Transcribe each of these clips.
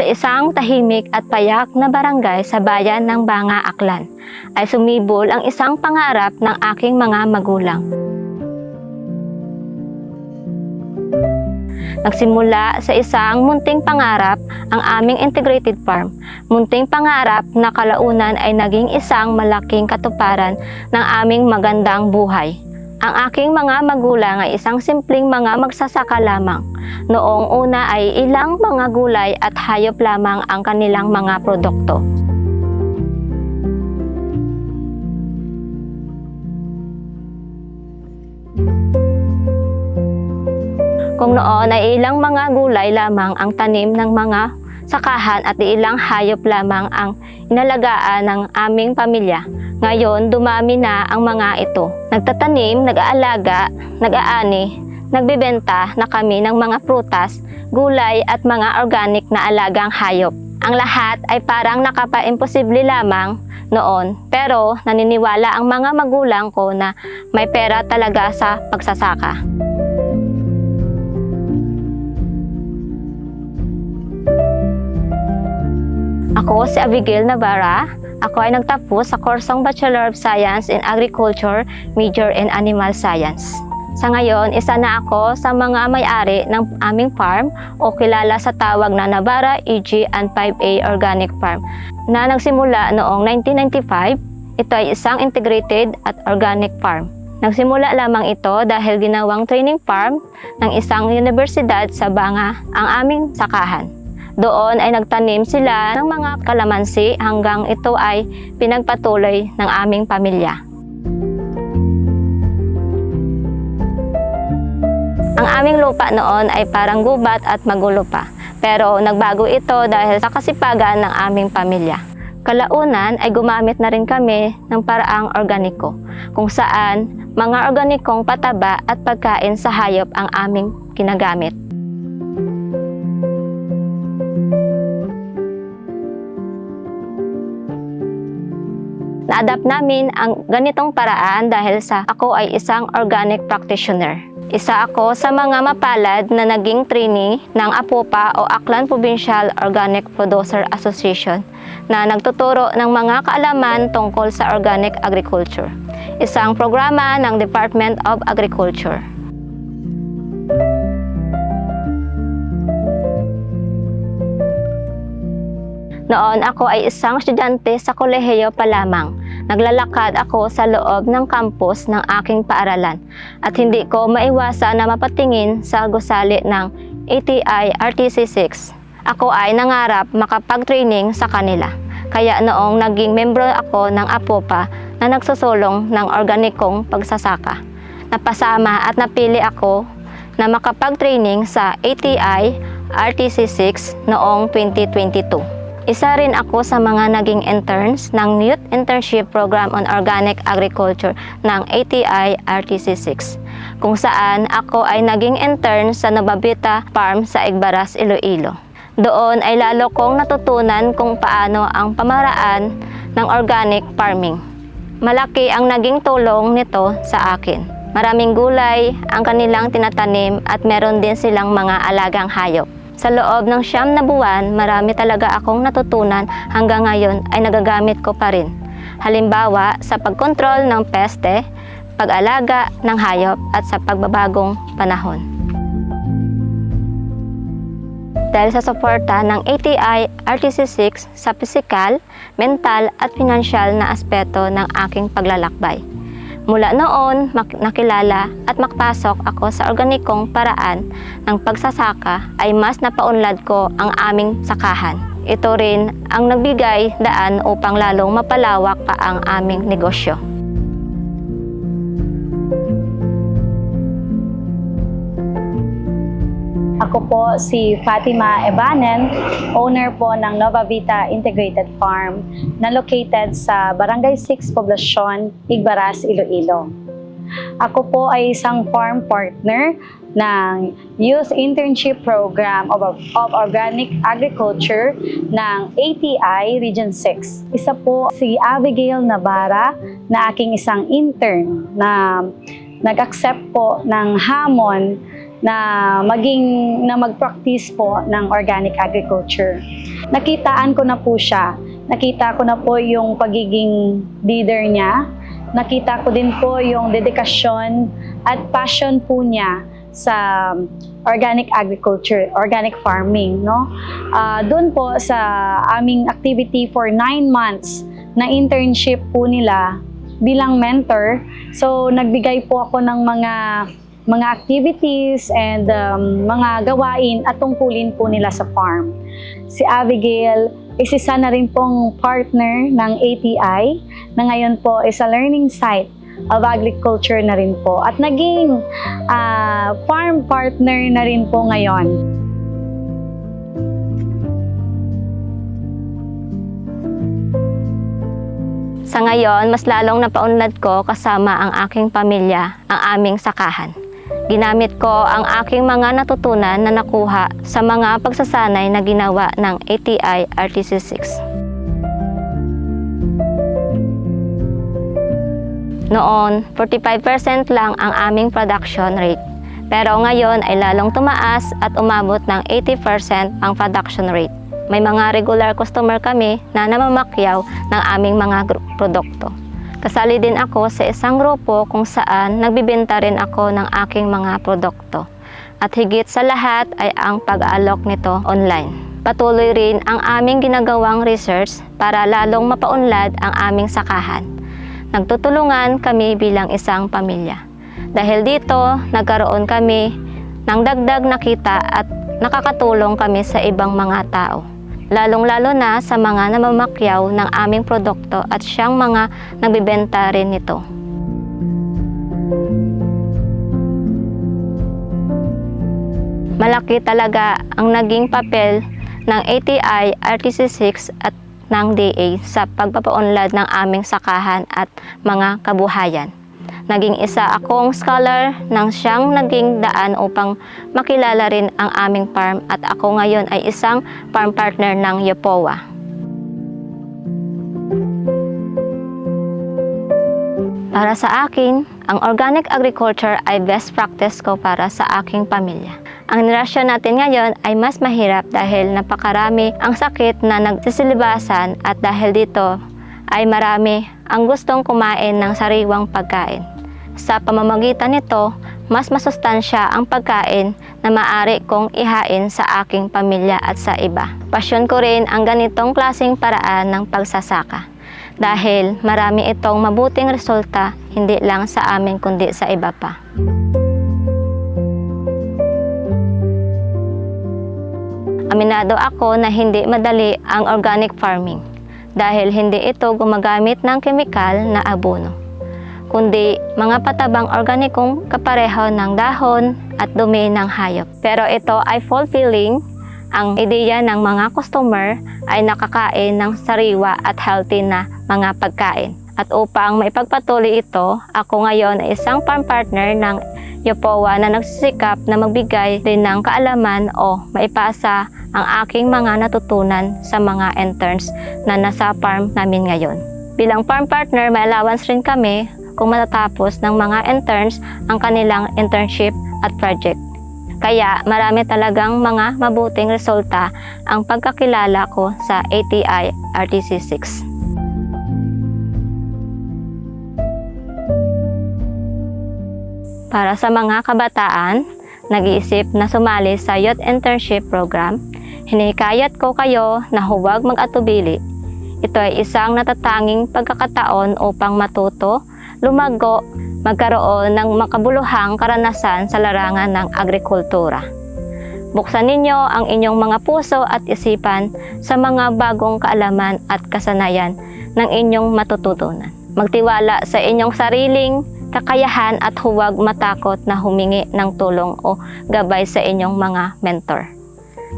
sa isang tahimik at payak na barangay sa bayan ng Banga, Aklan, ay sumibol ang isang pangarap ng aking mga magulang. Nagsimula sa isang munting pangarap ang aming integrated farm. Munting pangarap na kalaunan ay naging isang malaking katuparan ng aming magandang buhay. Ang aking mga magulang ay isang simpleng mga magsasaka lamang. Noong una ay ilang mga gulay at hayop lamang ang kanilang mga produkto. Kung noon ay ilang mga gulay lamang ang tanim ng mga sakahan at ilang hayop lamang ang inalagaan ng aming pamilya. Ngayon, dumami na ang mga ito. Nagtatanim, nag-aalaga, nag-aani, nagbebenta na kami ng mga prutas, gulay at mga organic na alagang hayop. Ang lahat ay parang nakapa-imposible lamang noon, pero naniniwala ang mga magulang ko na may pera talaga sa pagsasaka. Ako si Abigail Navarra. Ako ay nagtapos sa kursong Bachelor of Science in Agriculture, major in Animal Science. Sa ngayon, isa na ako sa mga may-ari ng aming farm o kilala sa tawag na Navarra EG and 5A Organic Farm na nagsimula noong 1995. Ito ay isang integrated at organic farm. Nagsimula lamang ito dahil ginawang training farm ng isang universidad sa Banga ang aming sakahan. Doon ay nagtanim sila ng mga kalamansi hanggang ito ay pinagpatuloy ng aming pamilya. Ang aming lupa noon ay parang gubat at magulo pa. Pero nagbago ito dahil sa kasipagan ng aming pamilya. Kalaunan ay gumamit na rin kami ng paraang organiko, kung saan mga organikong pataba at pagkain sa hayop ang aming kinagamit. Na-adapt namin ang ganitong paraan dahil sa ako ay isang organic practitioner. Isa ako sa mga mapalad na naging trainee ng APOPA o Aklan Provincial Organic Producer Association na nagtuturo ng mga kaalaman tungkol sa organic agriculture. Isang programa ng Department of Agriculture. Noon ako ay isang estudyante sa kolehiyo pa lamang. Naglalakad ako sa loob ng campus ng aking paaralan at hindi ko maiwasan na mapatingin sa gusali ng ATI RTC6. Ako ay nangarap makapag-training sa kanila. Kaya noong naging membro ako ng APOPA na nagsusulong ng organikong pagsasaka. Napasama at napili ako na makapag-training sa ATI RTC6 noong 2022. Isa rin ako sa mga naging interns ng Youth Internship Program on Organic Agriculture ng ATI RTC6, kung saan ako ay naging intern sa Nababita Farm sa Igbaras, Iloilo. Doon ay lalo kong natutunan kung paano ang pamaraan ng organic farming. Malaki ang naging tulong nito sa akin. Maraming gulay ang kanilang tinatanim at meron din silang mga alagang hayop. Sa loob ng siyam na buwan, marami talaga akong natutunan hanggang ngayon ay nagagamit ko pa rin. Halimbawa, sa pagkontrol ng peste, pag-alaga ng hayop at sa pagbabagong panahon. Dahil sa suporta ng ATI RTC6 sa pisikal, mental at pinansyal na aspeto ng aking paglalakbay. Mula noon, nakilala at makpasok ako sa organikong paraan ng pagsasaka ay mas napaunlad ko ang aming sakahan. Ito rin ang nagbigay daan upang lalong mapalawak pa ang aming negosyo. Ako po si Fatima Ebanen, owner po ng Nova Vita Integrated Farm na located sa Barangay 6 Poblacion, Igbaras, Iloilo. Ako po ay isang farm partner ng Youth Internship Program of, of Organic Agriculture ng ATI Region 6. Isa po si Abigail Navarra na aking isang intern na nag-accept po ng hamon na maging na mag-practice po ng organic agriculture. Nakitaan ko na po siya. Nakita ko na po yung pagiging leader niya. Nakita ko din po yung dedikasyon at passion po niya sa organic agriculture, organic farming, no? Ah, doon po sa aming activity for nine months na internship po nila bilang mentor. So, nagbigay po ako ng mga mga activities and um, mga gawain at tungkulin po nila sa farm. Si Abigail is isa na rin pong partner ng ATI na ngayon po is a learning site of agriculture na rin po at naging ah, farm partner na rin po ngayon. Sa ngayon, mas lalong napaunlad ko kasama ang aking pamilya, ang aming sakahan. Ginamit ko ang aking mga natutunan na nakuha sa mga pagsasanay na ginawa ng ATI RTC6. Noon, 45% lang ang aming production rate. Pero ngayon ay lalong tumaas at umabot ng 80% ang production rate. May mga regular customer kami na namamakyaw ng aming mga produkto. Kasali din ako sa isang grupo kung saan nagbibenta rin ako ng aking mga produkto. At higit sa lahat ay ang pag-alok nito online. Patuloy rin ang aming ginagawang research para lalong mapaunlad ang aming sakahan. Nagtutulungan kami bilang isang pamilya. Dahil dito, nagkaroon kami ng dagdag na kita at nakakatulong kami sa ibang mga tao. Lalong-lalo na sa mga namamakyaw ng aming produkto at siyang mga nagbibenta rin nito. Malaki talaga ang naging papel ng ATI, RTC6 at ng DA sa pagpapaunlad ng aming sakahan at mga kabuhayan. Naging isa akong scholar nang siyang naging daan upang makilala rin ang aming farm at ako ngayon ay isang farm partner ng Yopowa. Para sa akin, ang organic agriculture ay best practice ko para sa aking pamilya. Ang henerasyon natin ngayon ay mas mahirap dahil napakarami ang sakit na nagsisilibasan at dahil dito ay marami ang gustong kumain ng sariwang pagkain. Sa pamamagitan nito, mas masustansya ang pagkain na maaari kong ihain sa aking pamilya at sa iba. Pasyon ko rin ang ganitong klasing paraan ng pagsasaka dahil marami itong mabuting resulta hindi lang sa amin kundi sa iba pa. Aminado ako na hindi madali ang organic farming dahil hindi ito gumagamit ng kemikal na abono kundi mga patabang organikong kapareho ng dahon at dumi ng hayop. Pero ito ay fulfilling ang ideya ng mga customer ay nakakain ng sariwa at healthy na mga pagkain. At upang maipagpatuloy ito, ako ngayon ay isang farm partner ng Yopowa na nagsisikap na magbigay din ng kaalaman o maipasa ang aking mga natutunan sa mga interns na nasa farm namin ngayon. Bilang farm partner, may allowance rin kami kung matatapos ng mga interns ang kanilang internship at project. Kaya marami talagang mga mabuting resulta ang pagkakilala ko sa ATI RTC6. Para sa mga kabataan, nag-iisip na sumali sa Youth Internship Program, hinikayat ko kayo na huwag mag-atubili. Ito ay isang natatanging pagkakataon upang matuto, lumago, magkaroon ng makabuluhang karanasan sa larangan ng agrikultura. Buksan ninyo ang inyong mga puso at isipan sa mga bagong kaalaman at kasanayan ng inyong matututunan. Magtiwala sa inyong sariling kakayahan at huwag matakot na humingi ng tulong o gabay sa inyong mga mentor.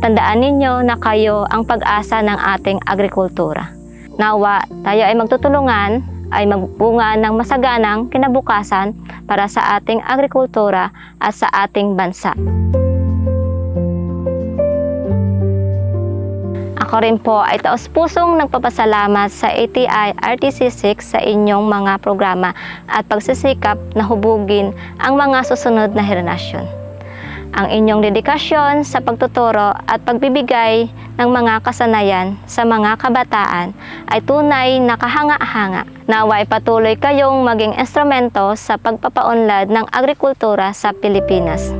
Tandaan ninyo na kayo ang pag-asa ng ating agrikultura. Nawa, tayo ay magtutulungan ay magbunga ng masaganang kinabukasan para sa ating agrikultura at sa ating bansa. Ako rin po ay taos-pusong nagpapasalamat sa ATI RTC6 sa inyong mga programa at pagsisikap na hubugin ang mga susunod na henerasyon. ang inyong dedikasyon sa pagtuturo at pagbibigay ng mga kasanayan sa mga kabataan ay tunay na kahanga-hanga. Naway patuloy kayong maging instrumento sa pagpapaunlad ng agrikultura sa Pilipinas.